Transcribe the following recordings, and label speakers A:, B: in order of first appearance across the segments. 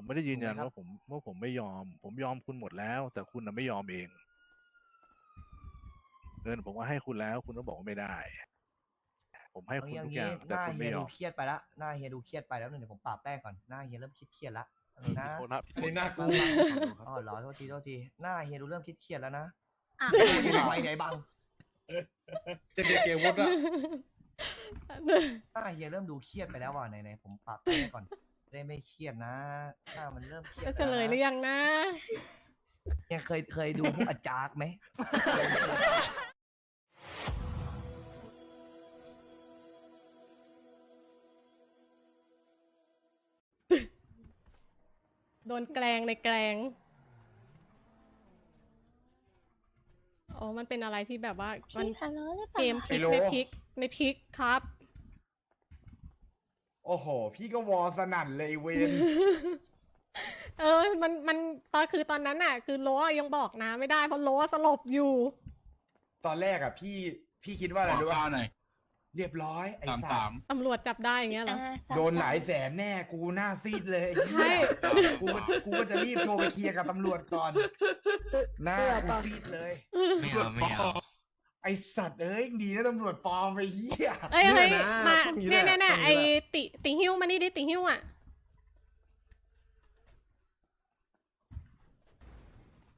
A: ผมไม่ได้ยืนยัน
B: ถูกไหมครับ
A: ว่าผมว่าผมไม่ยอม ผมยอมคุณหมดแล้ว แต่คุณน่ะไม่ยอมเองเงินผมก็ให้คุณแล้ว คุณก็บอกว่าไม่ได้ ผมให้
B: เอา
A: คุณ
B: อย่าง
A: ทุกอ
B: นี้
A: ย่าง
B: ห
A: แต่
B: น้า
A: คุณ
B: เฮี
A: ไม่
B: ย
A: ย
B: ดู
A: อม
B: เครียดไปละหน้าเฮียดูเครียดไปแล้วเดี๋ยวผมปราบแป้งก่อนหน้าเฮียเริ่มคิดเครียดละเอานะ
C: โทษนะ
D: อันนี้น่ากลัว
B: อ๋อเหรอโทษทีโทษทีหน้าเฮียดูเริ่มคิดเครียดแล้วนะ
E: อะ
B: ไม่ได้ไว้ไหนบัง
D: จะเด็กเกวุฒิอะ
B: หน้าเฮียเริ่มดูเครียดไปแล้วว่ะไหนๆผมปรับแป้ก่อนจะ ได้ไม่เครียดนะหน้ามันเริ่มเครียด
F: จะ
B: ไป
F: เฉลยหรือยังนะ
B: เฮียเคยเคยดูพวกอาจารย์ไหม
F: โดนแกลงในแกลงอ๋อมันเป็นอะไรที่แบบว่ามัน
E: พี่ทะเลาะหรือเปล่า
F: เกมพลิกในพลิกในพลิกครับ
D: โอ้โห พี่ก็วอสนั่นเลยเวน
F: เออ มัน มันตอนคือตอนนั้นน่ะ คือโลอะยังบอกนะไม่ได้เพราะโลอะสลบอยู่
D: ตอนแรกอะ พี่พี่คิดว่าอะไรรู้
G: ข้า
D: ป่ะ
G: หน่อย
D: เรียบร้อยไอ้
G: สาม
D: สั
G: สา
D: ต
G: ม
D: ว์
F: ตำรวจจับได้อย่างเงี้ยเหรอ
E: อ่าสาม
D: โดนหลายแสนแน่กูหน้าซีดเลย
F: ใช่
D: กูก็กูก็จะรีบโทรไปเคลียร์กับตำรวจก่อนหน้ากูซีดเลย
G: ไม่เอาไม่เอา
D: ไอสัตว์เอ้ยดีนะตำรวจปลอมไปเหี้ย
F: เอ้ยเฮ้ย
H: เนี่ยนะ
F: มา
H: ต้องอย่างนี้
F: เนี่ย
H: แหละ
F: เนี่ยเนี่ย
H: ต้องอ
F: ไอย่าง
H: นี้แหละ
F: ติติหิ้วมานี่ดิติหิ้วอะ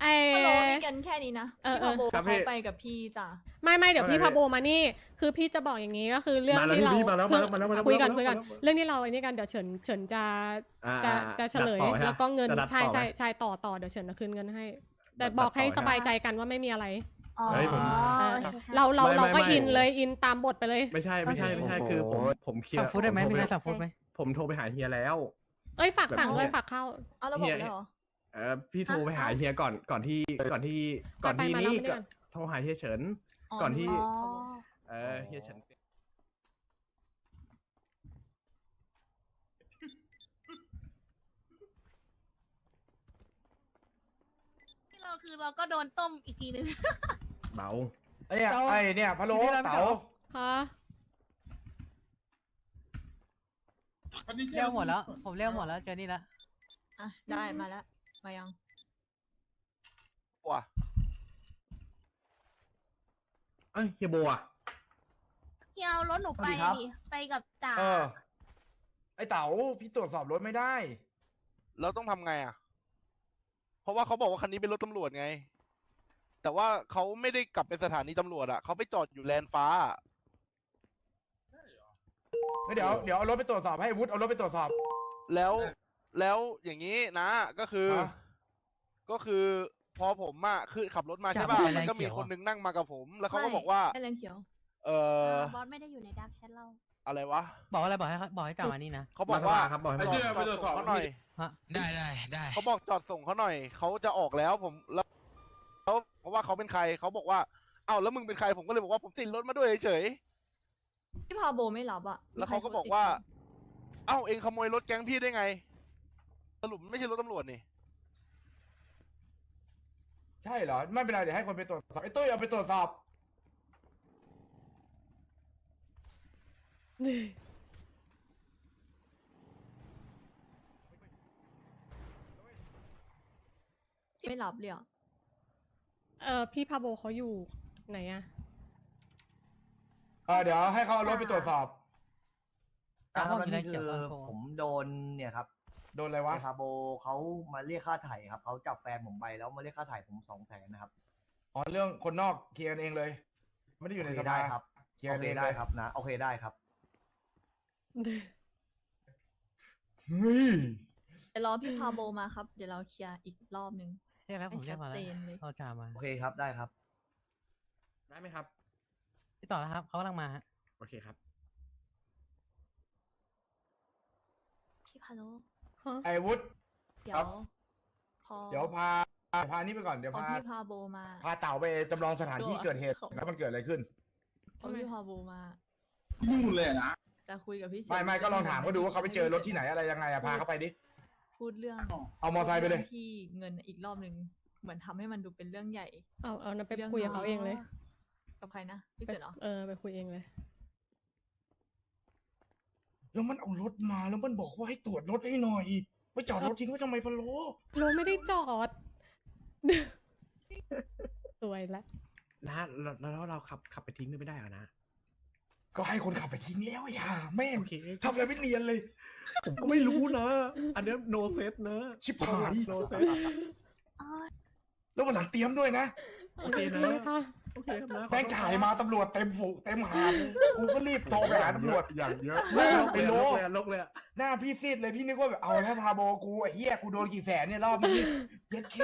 F: ไอ
E: ฮัลโหลมีกันแค่นี้นะ
F: เออ
E: พี่
F: เออ
E: พาโบ
H: ครับพี่
E: เขาไปกับพี่จ้ะ
F: ไม่ไม่เดี๋ยว
H: ว่า
F: พี่
H: ไง
F: พาโบมานี่ คือพี่จะบอกอย่างนี้ก็คือเรื่อง
H: มาแล้ว
F: ที่เรา
H: พี่มาแล้ว
F: คือ
H: มาแล้วมาแล้ว
F: คุยกัน
H: มาแล้ว
F: คุยกัน
H: มาแล้ว
F: เรื่องที่เราไอ้นี่กันเดี๋ยวเฉินเฉินจะ
H: อ่า
F: จะ
H: อ่า
F: จะเฉลย
H: ดัดต่อใช่ไหม
F: แล้วก็เงิน
H: จะดัด
F: ใช่
H: ต่อไหม
F: ใช่ใช่ต่อต่อเดี๋ยวเฉินจะคืนเงินให้ แต่
H: ดัด
F: บอกให้
H: ต่อใช่ไหม
F: สบายใจกันว่าไม่มีอะไร
E: อ๋อ
H: เฮ้ยผม
F: เออ
E: โอคค่ะ
F: เราเรา
H: ไม่
F: เราก็
H: ไม่ไม่
F: อินเลยอินตามบทไปเลย
H: ไม่ใช่ไม่ใช่ไม่ใช่คือผมผมเคลีย
I: สั
H: ร์
I: บฟุตได้ไหม
H: ผ
I: มี
H: โทร
I: ใคร
H: ป
I: สับฟุตไหม
H: ผมโทรไปหาเฮียแล้ว
F: เอ้ยฝาก
H: แบบ
F: สั่งด้วย
H: เนี่ย
F: ฝากเข้า
E: เอาเราบอกเลยเหรอ
H: เออพี่โทรไปหา
E: อะ
H: เฮียก่อนก่อนที่ก่อนที่ก่อนที่
F: ไปมา
H: นี่
F: แล้วไม่ได้
H: ก็โทรหาเฮียเฉิน
E: อ๋อ
H: ก่อนที่
E: อ๋อ
H: เออเฮียเฉิน
E: ที่เราคือเราก็โดนต้มอีกทีนึง
H: เบา
D: ไอ้เนี่ยไอ้เนี่ยพะโล้
I: พี่ได้ไหม
D: เต๋า
F: ฮะ
I: เรียกหมดแล้ว ผมเรียกหมดแล้วเจอนี่แล้ว
E: อะได้มาแล้วมายัง
C: ว่ะ
H: เอ้ยเฮียโบอะ
E: เฮียเอารถหนูไปดิไปกับจ่า
D: เออ ไอ้เต๋าพี่ตรวจสอบรถไม่ได้
C: แล้วต้องทำไงอะ เพราะว่าเขาบอกว่าคันนี้เป็นรถตำรวจไง แต่ว่าเขาไม่ได้กลับไปสถานีตำรวจอะเขาไปจอดอยู่แลนด์ฟ้าอะ
D: เดี๋ยวเดี๋ยวเอารถไปตรวจสอบให้วุฒิเอารถไปตรวจสอบ
C: แล้วแล้วอย่างนี้นะ ก็คือ
D: ฮะ
C: ก็คือพอผมอะคือขับรถมาใช่
I: จับ
C: ป่ะ
I: ไป
C: มันก็
I: แรงเขี
C: มี
I: ยว
C: คน
I: อะ
C: นึงนั่งมากับผม แล้วเขาก็
E: ไม่
C: บอกว่า
E: ไอ้แรงเขียว
C: เออ
E: บอสไม่ได้อยู่ในดักแชทเรา
C: อะไรวะ
I: บอกอะไรบอกให้เขาบอกให้กลับมานี่นะ
C: เขาบอก
H: มาส
C: ว่า
H: ภาครับบอกให้
G: ไอ้
H: มา
G: เหี้ย
C: จอดส่งเขาหน่อย
I: ฮะ
G: ได้ได้ได้
C: เขาบอกจอดส่งเขาหน่อยเขาจะออกแล้วผมแล้ว แล้วเพราะว่าเขาเป็นใครเขาบอกว่าเอ้าแล้วมึงเป็นใครผมก็เลยบอกว่าผมติดรถมาด้วยเฉย
E: พี่พาโบไม่รับอะ
C: ๆแล้วเขาก็บอกว่า เอ้าเองขโมยรถแก๊งพี่ได้ไง สรุปมันไม่ใช่รถตำรวจนี่
D: ใช่เหรอ ไม่เป็นไรเดี๋ยวให้คนไปตรวจสอบไอ้ตุ้ยเอาไปตรวจสอบ
E: ไม่รับเลยอะ
F: เออพี่พาโบเขาอยู่ไหนอะ
D: เออเดี๋ยวให้เขาเอารถไปตรวจสอบ
B: อ่า
I: เอา
B: วัน
I: อยู่ใน
B: นี้
I: เขี
B: คื
I: ยว
B: อ
I: ก่อนโทร
B: ผมโดนเนี่ยครับ
D: โดนอะไรวะ
B: พาโบเขามาเรียกค่าไถ่ครับเขาจับแฟนผมไปแล้วมาเรียกค่าไถ่ผมสองแสนนะครับ
D: อ๋อเรื่องคนนอกเคลียร์กันเองเลย ไม่ได้อยู่ใน
B: โอเค
D: สภา
B: ได้ครับ
D: เคลียร์
B: โอ
D: กัน
B: เค
D: เอง
B: ได้
D: เลย
B: ครับนะโอเคได้ครับ
D: เฮ้ย
E: เดี๋ยวรอพี่พาโบมาครับ เดี๋ยวเราเคลียร์อีกรอบนึง
I: เรียกแล้วผม
E: ให้
I: เรียกมาแล้ว
E: ชัดเจนเลย
I: เขาจ่ามา
B: โอเคครับได้ครับ
H: ได้ไหมครับ
I: พี่ต่อแล้วครับเขากำลังมาฮะ
H: โอเคครับ
E: พี่พาโล
F: ฮะ
D: ไอ้วุฒิ
E: เดี๋ย
D: ครั
E: ว
D: บ
E: พอ
D: เดี๋ยวพาพานี่ไปก่อนเดี๋ยว
E: พอ
D: พา
E: พี่พาโบมา
D: พาเต่าไปจำลองสถานที่
E: ตัว
D: เกิดเหตุ
E: เขา
D: แล้วมันเกิดอะไรขึ้น
E: พอพี่พาโบมา
G: นู่นเลยนะ
E: จะคุยกับพี่เฉิน
D: ไม่ไม่ก็ลองถามเขาดูว่าเขาไปเจอรถที่ไหนอะไรยังไงอะพาเขาไปดิ
E: พูดเรื่อง
D: เอามอไซค์ไปเลย
E: รื่องที่เงินอีกรอบนึงเหมือนทำให้มันดูเป็นเรื่องใหญ่
F: เอาเอานะไป
E: รื่อง
F: คุยกับเขาเองเลย
E: กับใครนะพี่เฉินเหรอ
F: เออไปคุยเองเลย
D: แล้วมันเอารถมาแล้วมันบอกว่าให้ตรวจรถให้หน่อยไปจอดรถทิ้งไว้ทำไมพะโล
F: โลไม่ได้จอด สวยละ
H: นะแล้วแล้วเราขับขับไปทิ้งไม่ได้เหรอนะ
D: ก็ให้คนขับไปทิ้งแล้วอย่าแม่ง
H: โอเค
D: ทำอะไรไม่เนียนเลย
H: ผมก็ไม่รู้นะ อันเนี้โนเซตนะ
D: ชิบหาย
H: โนเซต
D: แล้ววันหลังเตรียมด้วยนะ
H: โอเคนะ
F: ค่ะ
H: โอเคครับนะขอโทษ
D: แม่งถ่ายมาตำรวจเต็มฝูเต็มหาดกูก็รีบโทรไปหาตำรวจ
H: อย่างเยอะ
D: แม่ง
H: ลก
D: ไป
H: เลย
D: โล
H: ลกเลยอะลกเลยอะ
D: หน้าพี่ซีดเลยพี่นึกว่าแบบเอาแล้วพาโบกูไอ้เหี้ยกูโดนกี่แสนเนี่ยรอบนี้เย็ดเค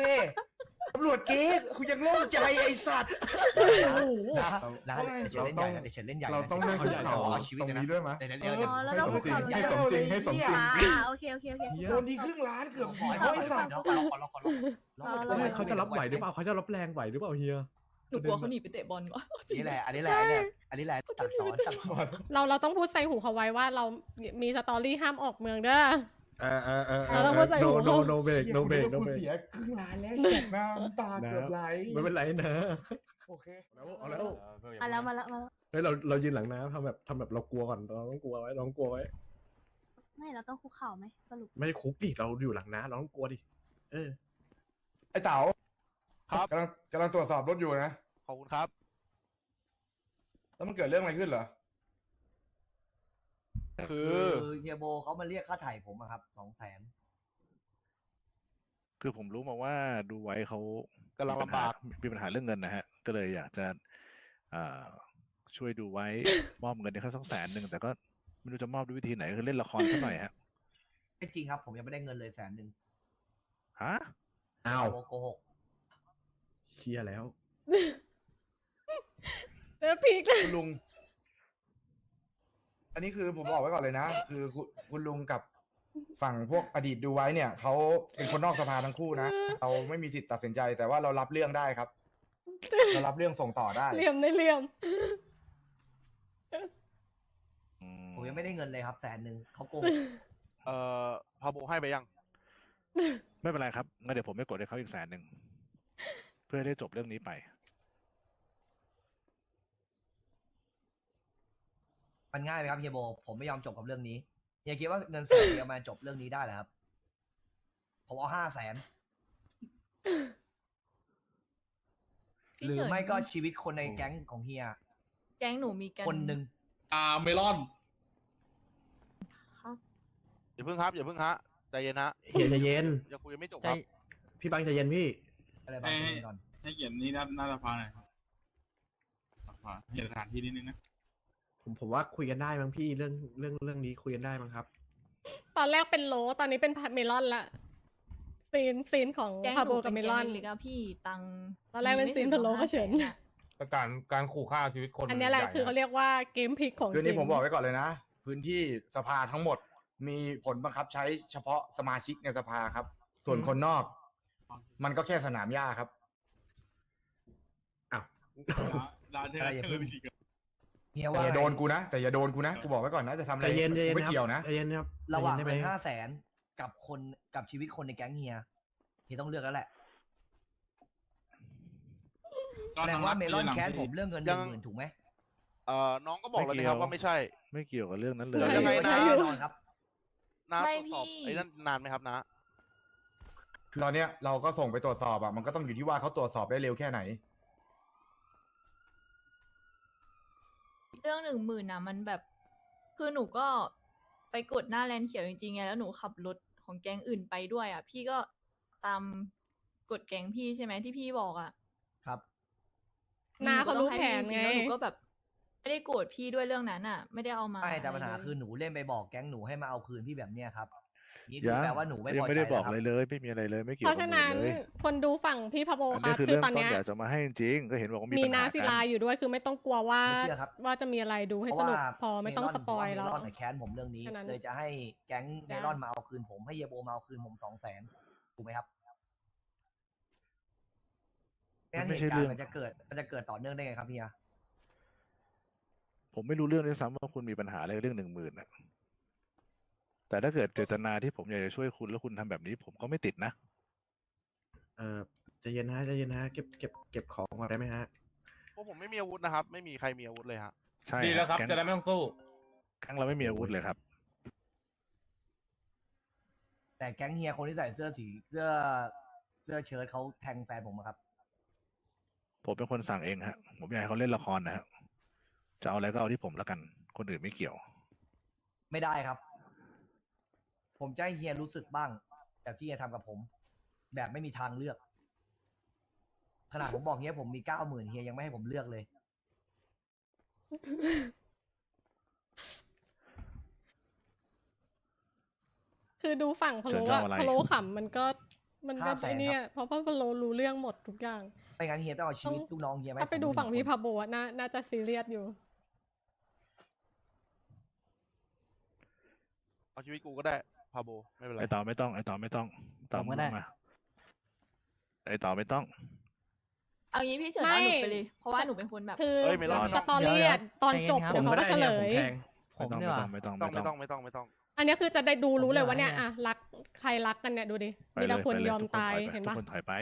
D: ตำรวจเก๊กูยังโล่งใจไอ้สัตว์โอ้โห
B: นะนะเดี๋ยวเฉินเล่นใหญ่นะเดี๋ยวเฉินเล่นใหญ่นะ
G: เราต้องเล่น
B: เอาใหญ่
G: ข่าว
B: เอาชีวิตเลยนะ
G: ด้วยไหม
B: เดี๋ยวเดี๋ยวเดี๋ยว
E: อ๋อแล้วเรา
G: ให้
E: คุก
G: สมจริ
E: เข่างเลย
G: ให้สมจริงให้สมจริง
E: อ่าโอเคโอเคโอเค
H: เหี้ย
D: โดนดีครึ่งล้านเกือบ
B: ขอ
D: สี่
B: ขอ
D: ร้อย
B: ขอ
D: สัตว์
B: ขอขอขอขอขอ
H: เฮ้ยเขาจะรับไหวหรือเปล่าเขาจะรับแรงไหวหรือเปล่าเฮีย
E: หนูกลัวเขาหนีไปเตะบอลวะ
B: นี่แหละอันนี้แหละอันนี้แหละอันนี้แหละสั่งสอนสั่งสอน
F: เราเราต้องพูดใส่หูเขาไว้ว่าเรามีสตอรี่ห้ามออกเมืองเด้อ
H: เออเออเออ
F: เราต้องพูดใส่
H: โน
F: หู
H: โน
F: เขา
H: โนเบรกโนเบรกโน
D: กู
H: เบรก
D: เสียครึ่งล้านแล้วแฉกน้ำตาเกือบไหล
H: ไม่เป็นไรนะ
D: โอเค
H: แล้วเอาแล้ว
E: มาแล้วมาแล้วมาแล้ว
H: เฮ้ยเราเรายืนหลังน้ำทำแบบทำแบบเรากลัวก่อนเราต้องกลัวไว้เราต้องกลัวไว้
E: ไม่เราต้องคุกเข่าไหมสรุป
H: ไม่ได้คุกดิเราอยู่หลังน้ำเราต้องกลัวดิเออ
D: ไอ้เต๋า
C: ครับ
D: กำลังกำลังตรวจสอบรถอยู่นะ
C: ขอบคุณครับ
D: แล้วมันเกิดเรื่องอะไรขึ้นเหรอ
C: คือ
B: คือ เฮียโบเขามาเรียกค่าไถ่ผมอะครับสองแสน
A: คือผมรู้มาว่าดูไว้เขา
C: กำลังลำบาก
A: มีปัญหาเรื่องเงินนะฮะ ก็เลยอยากจะอ่าช่วยดูไว้ มอบเงินให้เขาสักแสนหนึ่งแต่ก็ไม่รู้จะมอบด้วยวิธีไหนคือเล่นละครสักหน่อยฮะ
B: ไม่จริงครับ ผมยังไม่ได้เงินเลยแสนหนึ่ง
A: ฮะ
H: อ้าว
B: โบโกหก
H: เชียร์แล้ว
F: เออพีกเลย
D: คุณลุง อันนี้คือผมบอกไว้ก่อนเลยนะ คือคุณคุณลุงกับฝั่งพวกอดีตดูไว้เนี่ยเขาเป็นคนนอกสภาทั้งคู่นะเราไม่มีสิทธิ์ตัดสินใจแต่ว่าเรารับเรื่องได้ครับ เรารับเรื่องส่งต่อได้
F: เหลี่ยมในเหลี่ยม
A: อื
B: ผมยังไม่ได้เงินเลยครับแสนหนึ่งเขาโกหก
C: เอ่อพาโบให้ไปยัง
A: ไม่เป็นไรครับงั้นเดี๋ยวผมไม่กดให้เขาอีกแสนหนึ่งเพื่อให้ได้จบเรื่องนี้ไป
B: มันง่ายไหมครับเฮียโบ ผมไม่ยอมจบกับเรื่องนี้เฮียคิดว่าเงินแสนเดียวมาจบเรื่องนี้ได้เหรอครับ ผมเอาห้าแสน
E: พี่
B: หรือ
E: เฉิน
B: ไม่ก็ชีวิตคนในแก๊งของเฮีย
E: แก๊งหนูมีกัน
B: คนหนึ่ง
G: อ่าเมลอน
E: ครับ
C: อย่าเพิ่งครับ อย่าเพิ่งฮะใจเย็นฮะ
H: เฮียใจเย็น
C: ยังคุยยังไม่จบ
H: ใจ
C: ครับ
H: พี่บังใจเย็นพี่
B: อะไรบางอย่างก่อน
G: ให้เกียรตินี่หน้าหน้าสภาหน่อยครับสภาเห็นสถานที่นิดนึงนะ
H: ผมผมว่าคุยกันได้มั้งพี่เรื่องเรื่องเรื่องนี้คุยกันได้มั้งครับ
F: ตอนแรกเป็นโล ตอนนี้เป็นเมลอนละซีนซีนของ
E: แก๊ง
F: พา
E: ห
F: โบ
E: นู
F: กับ
E: เป็น
F: เม
E: แก๊
F: ลองน
E: เล็กๆอะพี่ตังค์
F: ตอนแรกเป็น
E: มี
F: ซีน
E: ไม่
F: พะโล้
E: ถึง
F: ก็เฉิน
E: 500,000อะ
D: การการขู่ฆ่าชีวิตคน
F: อันเนี้ยแหละคือเขาเรียกว่าเกมพลิกของ
D: คือ
F: จริ
D: นี้
F: ง
D: ผมบอกไว้ก่อนเลยนะ พื้นที่สภาทั้งหมดมีผลบังคับใช้เฉพาะสมาชิกในสภาครับ ส่วนคนนอก มันก็แค่สนามหญ้าครับ
H: อ้าว
G: ร้านเธอ
B: อะไรอย่า เพิ่ง
G: วิธีการ
B: เฮีย
D: แต่
B: ว่า
D: อย่า
B: ไง
D: โดนกูนะแต่อย่าโดนกูนะกูบอกไว้ก่อนนะจะทำอะไร
H: ใจเย็นใจเย็น
D: กูไม่
H: ครับ
D: เกี่ยวนะ
H: ใจเย็นครับ
B: ระหว่าง
H: ใจ
B: เงิ
H: ย็
B: น
H: ได้ไห้า
B: แสนกับคนกับชีวิตคนในแก๊งเฮียเฮียต้องเลือกแล้วแหละแสดงว่าเมลอนแคสผมเรื่องเงินห
C: ยั
B: นึ่
C: ง
B: งหมื่นถูกไหม
C: เอ่อน้องก็บอกแล้วนะครับว่าไม่ใช่
A: ไม่เกี่ยวกับเรื่องนั้นเล
C: เดี๋
A: ย
C: ยวยังไงนะ
B: ใช่แน่นอนครับ
C: น้า
E: ไม่
C: ตรวจสอบ
E: พี่
C: ไอ้นั่นนานไหมครับนะ
D: คือตอนเนี้ยเราก็ส่งไปตรวจสอบอะมันก็ต้องอยู่ที่ว่าเขาตรวจสอบได้เร็วแค่ไหน
E: รื่องหนึ่งหมื่นนะมันแบบ คือหนูก็ไปกดหน้าแลนเขียวจริงๆไงแล้วหนูขับรถของแก๊งอื่นไปด้วยอะ พี่ก็ตามกดแก๊งพี่ใช่ไหมที่พี่บอกอะ
B: ครับ
F: นาเขารู้แผน
E: ห
F: ไง
E: ก็ต้องให้พี่จริๆแล้วหนูก็แบบ ไม่ได้โกรธพี่ด้วยเรื่องนั้นอะ ไม่ได้เอามา
B: ไม่แต่ปัญหาะ
E: ไรเลย
B: คือหนูเล่นไปบอกแก๊งหนูให้มาเอาคืนพี่แบบเนี้ยครับ นี่
A: ยั
B: คืองแปลว่าหนูไม่พ
A: ยัง
B: อใจ
A: ไม่ได้บอก
B: แล้วค
A: อะไร
B: รับ
A: เลย ไม่มีอะไรเลยไม่เกี่ย
F: เพ
A: วกับ
F: ราะฉะ
A: มื
F: นั้
A: อนเลย
F: คนดูฝั่งพี่พาโบ
A: อัน
F: ค่ะ
A: นี้คือ
F: คือ
A: เริ่ม
F: ตอน
A: ต้น
F: เนี้ย
A: อยากจะมาให้จริงก็เห็นบอกว่ามี
F: มี
A: ปัญ
F: นา
A: หา
F: ศิ
A: กัน
F: ลาอยู่ด้วยคือไม่ต้องกลัวว่า
B: ไม่เชื่อครับ
F: ว่าจะมีอะไรดูให้
B: เพ
F: ส
B: ราะ
F: นุ
B: ว่าก
F: พอไม่ต้อง
B: เล
F: สปอย
B: เม
F: แล้ว
B: ลอนแต่แค้นผมเรื่องนี้
F: แค่นั้น
B: เลยจะให้แก๊งเม
F: จ้ะ
B: ลอนมาเอาคืนผมให้เยโบมาเอาคืนผมสองแสนถูกไหมครับงั้น
A: มัน
B: เห
A: ไม่
B: ตุ
A: ใช่
B: การ
A: เรื่อง
B: ณ์มันจะเกิดมันจะเกิดต่อเนื่องได้ไงครับเฮีย
A: ผมไม่รู้เรื่องด้วยซ้ำว่าคุณมีปัญหาอะไรกับเรื่องหนึ่งหมื่นอะ แต่ถ้าเกิดเจตนาที่ผมอยากจะช่วยคุณแล้วคุณทำแบบนี้ ผมก็ไม่ติดนะ
H: เออใจเย็นนะใจเย็นนะเก็บเก็บเก็บของก่อนได้ไหมฮะ
C: เพราะผมไม่มีอาวุธนะครับ ไม่มีใครมีอาวุธเลยฮะ
A: ใช่
G: ดีแล้วครับ
A: ก๊ง
G: จะได้ไม่ต้องสู้
A: แก๊งเราไม่มีอาวุธเลยครับ
B: แต่แก๊งเฮียคนที่ใส่เสื้อสีเสื้อเสื้อเชิ้ตเขาแทงแฟนผมอะครับ
A: ผมเป็นคนสั่งเองฮะ ผมอยากให้เขาเล่นละครนะฮะจะเอาอะไรก็เอาที่ผมแล้วกัน คนอื่นไม่เกี่ยว
B: ไม่ได้ครับ ผมจะให้เฮียรู้สึกบ้างจากที่เฮียทำกับผม แบบไม่มีทางเลือก ขนาดผมบอกเฮียผมมีเก้าหมื่นเฮียยังไม่ให้ผมเลือกเลย
F: คือดูฝั่งพะโล้
A: เชิญเจ้า
F: อะ
A: อะไร
F: พะโล้ขำมันก็มันก็
B: 500,000
F: ไอเนี่ยเพราะว่าพะโล้รู้เรื่องหมดทุกอย่าง
B: ไม่งั้นเฮียต้องเอาชีวิตลูกน้องเฮียมาให้
F: ถ้าไป
B: ผม
F: ดู
B: นึ่
F: ฝั่งพี่
B: คน
F: พาโบอะน่าน่าจะซีเรียสอยู่
C: เอาชีวิตกูก็ได้ พาโบไม่เป็นไร
A: ไอต่อไม่ต้องไอต่อไม่ต้องต่อ
I: ผมก็ได้
A: ลงมาไอต่อไม่ต้อง
E: เอางี้พี่เฉิน
F: ไม่
E: เอาหนูไปเลย เพราะว่าหนูเป็นคนแบบ
F: คือ
C: เอ้ยไม่รอด
F: สตอรี่อะตอนจบ
I: ใจเย็
F: เดี๋ย
I: น
F: ว
I: ครับ
F: เขาก็เฉลย
I: ผ
A: ไม่
I: ม
A: ต้อง
I: ดี
A: ไม่
I: กว่า
A: ต้องไม่ต้อง
C: ต้อง
A: ไม่
C: ไม่
A: ต้
C: ต้
A: อ
C: องง ไม่ต้องไม่ต้อง
F: อันเนี้ยคือจะได้ดูรู้เลยว่าเนี่ย
I: ผมไม่
F: อะรักใครรักกันเนี่ยดูดิ
A: ไป
F: มี
A: เล
F: แต่
A: ย
F: คน
A: ไปเลย
F: ยอม
A: ทุกคน
F: ตาย
A: ถอยไป
F: เห็น
A: ทุก
F: ปะ
A: คนถอยไป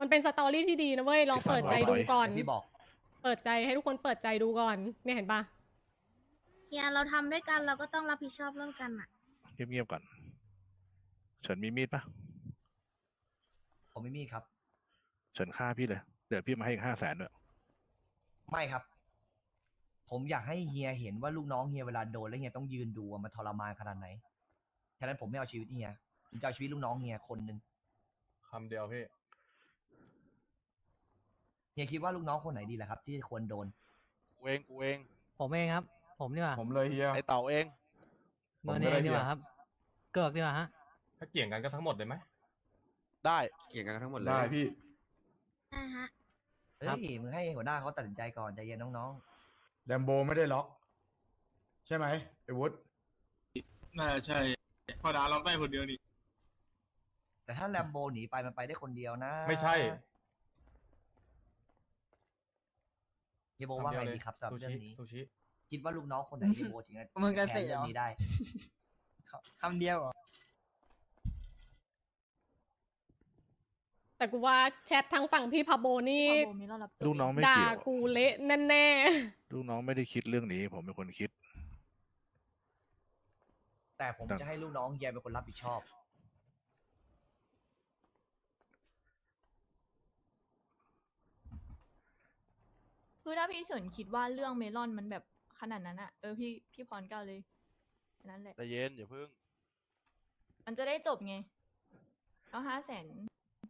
F: มันเป็นสตอรี่ที่ดีนะเว้ยลอง
A: ไอ้สัตว์
F: เปิดใจ
A: ถอย
F: ดูก่อน
B: พี่บอก
F: เปิดใจให้ทุกคนเปิดใจดูก่อนเนี่ยเห็นปะ
J: เฮียเราทำด้วยกันเราก็ต้องรับผิดชอบร่วมกันอะ
A: เงียบๆก่อน เฉินมีมีดปะ
B: ผมไม่มีครับ
A: เฉินฆ่าพี่เลย เดี๋ยวพี่มาให้อีกห้าแสนด้วย
B: ไม่ครับ ผมอยากให้เฮียเห็นว่าลูกน้องเฮียเวลาโดนแล้วเฮียต้องยืนดูว่ามันทรมานขนาดไหนฉะนั้นผมไม่เอาชีวิตเฮียผมจะเอาชีวิตลูกน้องเฮียคนหนึ่ง
G: คำเดียวพี่
B: เฮียคิดว่าลูกน้องคนไหนดีแหละครับ ที่ควรโดน
C: กูเองกูเอง
I: ผมเองครับ ผมดีกว่า
G: ผมเลยเฮีย
C: ไอเต่าเอง
I: เบอร์นี้
G: ผมไม่ได้
I: ดีกว่า
G: เฮีย
I: ครับ เกิกดีกว่าฮะ
G: ถ้าเกี่ยงกันก็ทั้งหมดเลยไหม
C: ได้
H: เกี่ยงกันทั้งหมดเลย
G: ได้พี่
J: ได้ฮะ
B: เฮ้
I: ครับ
B: ยมึงให้หัวหน้าเขาตัดสินใจก่อนใจเย็นน้อง
D: แลมโบไม่ได้ล็อก ใช่ไหมไอ้วุฒิ
G: น่าใช่พอดาล็อกได้คนเดียวนี่
B: ๆ แต่ถ้าแลมโบหนีไปมันไปได้คนเดียวนะ
G: ไม่ใช่
B: เฮียโบว่าไงดีครับสำหรับ
G: ซู
B: เรื่อ
G: ชิ
B: งนี้
G: ซูชิ
B: คิดว่าลูกน้องคนไหนเฮียโบถึงจะ
I: มึงจะ
B: แท
I: เสก
B: น
I: เหรอ
B: เรื่องนี้ได้
I: คำเดียวเหรอ
F: แต่กูว่าแชททางฝั่งพี่พาโบนี่
E: พาโบไม่รอดรับโจทย์
A: ลูกน้องไม่
F: ด่า
A: เกี่ยว
F: กูเละแน่
A: ลูกน้องไม่ได้คิดเรื่องนี้ ผมเป็นคนคิด
B: แต่ผม
A: ครับ
B: จะให้ลูกน้องเฮียเป็นคนรับผิดชอบ
E: คือถ้าพี่เฉินคิดว่าเรื่องเมลอนมันแบบขนาดนั้นอะเออพี่พี่พรก้าวเลย นั่นแหละ
C: ใจเย็นอย่าเพิ่ง
E: มันจะได้จบไงเอาห้าแสน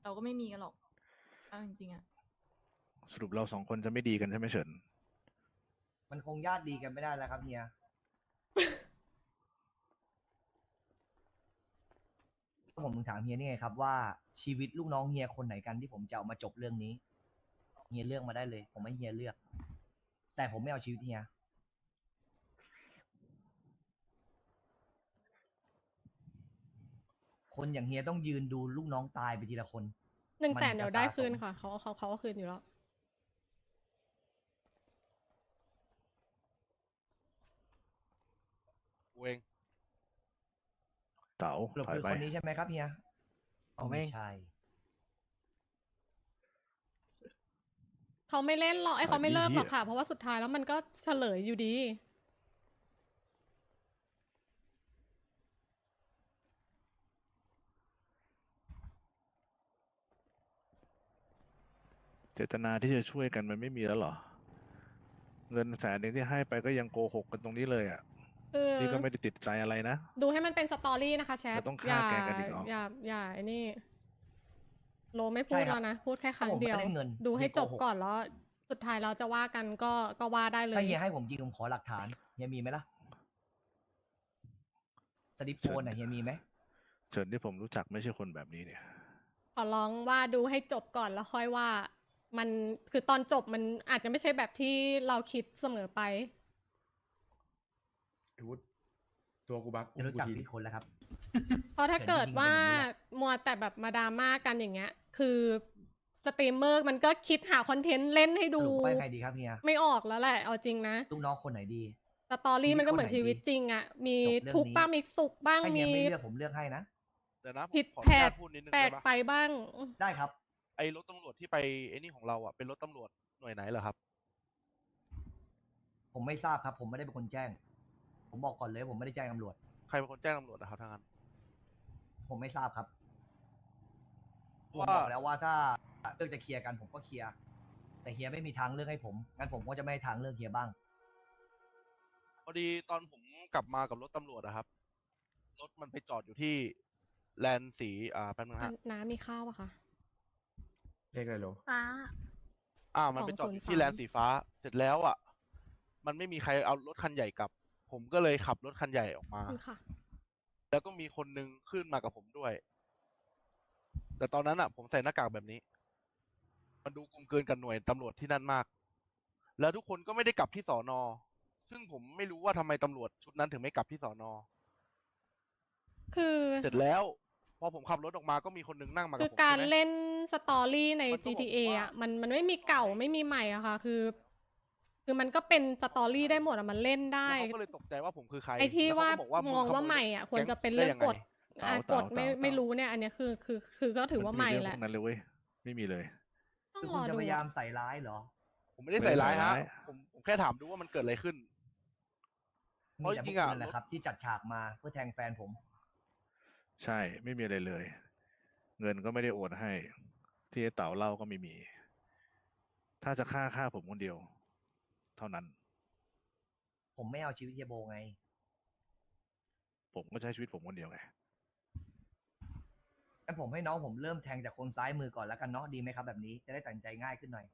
E: เราก็ไม่มีกันหรอกเอาจริงๆอะ
A: สรุปเราสองคนจะไม่ดีกันใช่ไหมเฉิน
B: มันคงญาติดีกันไม่ได้แล้วครับเฮีย ผมถึงถามเฮียนี่ไงครับว่าชีวิตลูกน้องเฮียคนไหนกันที่ผมจะเอามาจบเรื่องนี้ เฮียเลือกมาได้เลย ผมให้เฮียเลือก แต่ผมไม่เอาชีวิตเฮีย คนอย่างเฮียต้องยืนดูลูกน้องตายไปทีละคน
F: ๆหนึ่ง
B: มัน
F: แสน
B: จะ
F: เดี๋ยวได้
B: สะสม
F: คืนค่ะเขาเขาเขาเอาคืนอยู่แล้ว
C: กูเอง
A: เต๋า
B: สรุป
A: ถอย
B: คือ
A: ไป
B: คนนี้ใช่ไหมครับเฮีย
I: ผมเอง
B: ไใช่
F: เขาไม่เล่นหรอกไอ้ยเขาไม่เลิกหรอก
A: ไอ้เหี้ย
F: ค่ะ เพราะว่าสุดท้ายแล้วมันก็เฉลยอยู่ดี
A: เจตนาที่จะช่วยกันมันไม่มีแล้วเหรอ เงินแสนหนึ่งที่ให้ไปก็ยังโกหกกันตรงนี้เลยอะ
F: เออ
A: นี่ก็ไม่ได้ติดใจอะไรนะ
F: ดูให้มันเป็นสตอรี่นะคะแชท
A: แล้วต้องฆ่าแกล้งกันอีกเหรอ
F: อย่าอย่าไอ้นี่ โลไม่พู
B: ใช่
F: ด
B: ครับ
F: แล้วนะ พูดแค่ครั้ง
B: ผม
F: เดียว
B: ไม่ได้เงิน
F: ดูให้
B: เฮียโก
F: จบ
B: หก
F: ก่อนแล้วสุดท้ายเราจะว่ากันก็ก็ว่าได้เลย
B: ถ้าเฮียให้ผมจริงผมขอหลักฐานเฮียมีไหมล่ะสลิปโอนอะเฮียมีไหม
A: เฉินที่ผมรู้จักไม่ใช่คนแบบนี้เนี่ย
F: ขอร้องว่าดูให้จบก่อนแล้วค่อยว่า มันคือตอนจบมันอาจจะไม่ใช่แบบที่เราคิดเสมอไป
D: ไอ้วุฒิตัวกูบัก
B: จะรู้จัก
D: อุ้ม
B: ผิดคนแล้วครับ
F: เพราะถ้า
B: เฉิน
F: เกิด
B: จริงๆ
F: ว่า
B: เป็นอย่างนี้แหละ
F: มัวแต่แบบมาดราม่ากันอย่างเงี้ย คือสตรีมเมอร์มันก็คิดหาคอนเทนต์เล่นให้
B: ส
F: ดู
B: รุปไปใครดีครับเฮีย
F: ไม่ออกแล้วแหละ เอาจริงนะ
B: ลูกน้องคนไหนดี
F: สตอรี่มันก็เหมือน
B: ชี
F: ชี
B: วิ
F: วิ
B: ต
F: ต
B: คนไหน
F: จริงอะมี
B: จบเรื่อง
F: ทุกข์บ้าง
B: นี้
F: มีสุขบ้าง
B: ถ้าเฮี
F: มี
B: ยไม่เลือกผมเลือกให้นะ
C: เดี๋ยวนะผม
F: ผิด
C: ขออ
F: แผ
C: นุญา
F: ก
C: ตพูดนิดนึง
F: แปล
C: ได้
F: ก
C: ปะ
F: ไปบ้าง
B: ได้ครับ
C: ไอ้รถตำรวจที่ไปไอ้นี่ของเราอะเป็นรถตำรวจหน่วยไหนเหรอครับ
B: ผมไม่ทราบครับ ผมไม่ได้เป็นคนแจ้ง ผมบอกก่อนเลยผมไม่ได้แจ้งตำรวจ
C: ใครเป็นคนแจ้งตำรวจนะครับทางนั้น
B: ผมผมไม่ทราบครับผม
C: ว่า
B: บอกแล้วว่าถ้าเลือกจะเคลียร์กันผมก็เคลียร์แต่เฮียไม่มีทางเลือกให้ผมงั้นผมก็จะไม่ให้ทางเลือกเฮียบ้าง
C: พอดีตอนผมกลับมากับรถตำรวจอะครับรถมันไปจอดอยู่ที่แลนด์สีอ่าแป๊บนึง
F: อะ
C: ฮะ
F: น้ำมีข้าวปะคะ
D: เลขอะไรโล
J: ฟ้า
C: อ่ามันไปจอดอยู่ที่แลนด์สีฟ้า เสร็จแล้วอะ มันไม่มีใครเอารถคันใหญ่กลับ ผมก็เลยขับรถคันใหญ่ออกมา
F: ขอบคุณค่ะ
C: แล้วก็มีคนนึงขึ้นมากับผมด้วย แต่ตอนนั้นอะ ผมใส่หน้ากากแบบนี้ มันดูกลมเกินกับหน่วยตำรวจที่นั่นมาก แล้วทุกคนก็ไม่ได้กลับที่สอนอ ซึ่งผมไม่รู้ว่าทำไมตำรวจชุดนั้นถึงไม่กลับที่สอนอ
F: คือ
C: เสร็จแล้ว พอผมขับรถออกมาก็มีคนนึงนั่งมากับ
F: คือ
C: ผม
F: การ
C: ใช่ไหม
F: เล่นสตอรี่ใน
C: มันก็บอก
F: GTA
C: ว่า
F: อะมันมันไม่มีเก่าไม่มีใหม่อะค่ะ คือ คือมันก็เป็นสตอรี่ได้หมดอะมันเล่นได้
C: แล้วเขาก็เลยตกใจว่าผมคือใคร
F: ไอ้ที่
C: แล้ว
F: ว่า
C: เขก็บอก
F: มองว่า
C: ขโย
F: ใหม่อะควร
C: แก๊ง
F: จะเป็นเรื่อง
C: ได้ยังไง
F: กฎอะ
A: เต่าก
F: ฎไม่
A: เต่า
F: ไม่
A: เต่า
F: รู้เนี่ย อันเนี้ยคือคือ คือก็ถือว่าใหม่
A: น
F: แห
A: เรื่
F: ละ
A: พวกนั้นเลยเว้ยไม่มีเลย
F: ต้อง
B: คือ
F: ร
B: คุณ
F: อ
B: จะ
F: ดู
B: พยายาม
F: อะ
B: ใส่ร้ายเหรอ
C: ผมไม่ได้ใส่ร้ายฮะ
A: ไม่ได้ใส่ร้าย
C: ผมผมแค่ถามดูว่ามันเกิดอะไรขึ้นเพ
B: มี
C: ราะ
B: แต่
C: จ
B: พว
C: ริ
B: ก
C: งๆอะ
B: คุณนั่นแหละครับ ที่จัดฉากมาเพื่อแทงแฟนผม
A: ใช่ไม่มีอะไรเลย เงินก็ไม่ได้โอนให้ ที่ไอ้เต่าเล่าก็ไม่มี ถ้าจะฆ่าฆ่าผมคนเดียว เท่านั้น
B: ผมไม่เอาชีวิตเฮียโบไง
A: ผมก็ใช้ชีวิตผมคนเดียวไง
B: งั้นผมให้น้องผมเริ่มแทงจากคนซ้ายมือก่อนแล้วกันเนาะดีไหมครับแบบนี้จะได้ตัดสินใจง่ายขึ้นหน่อย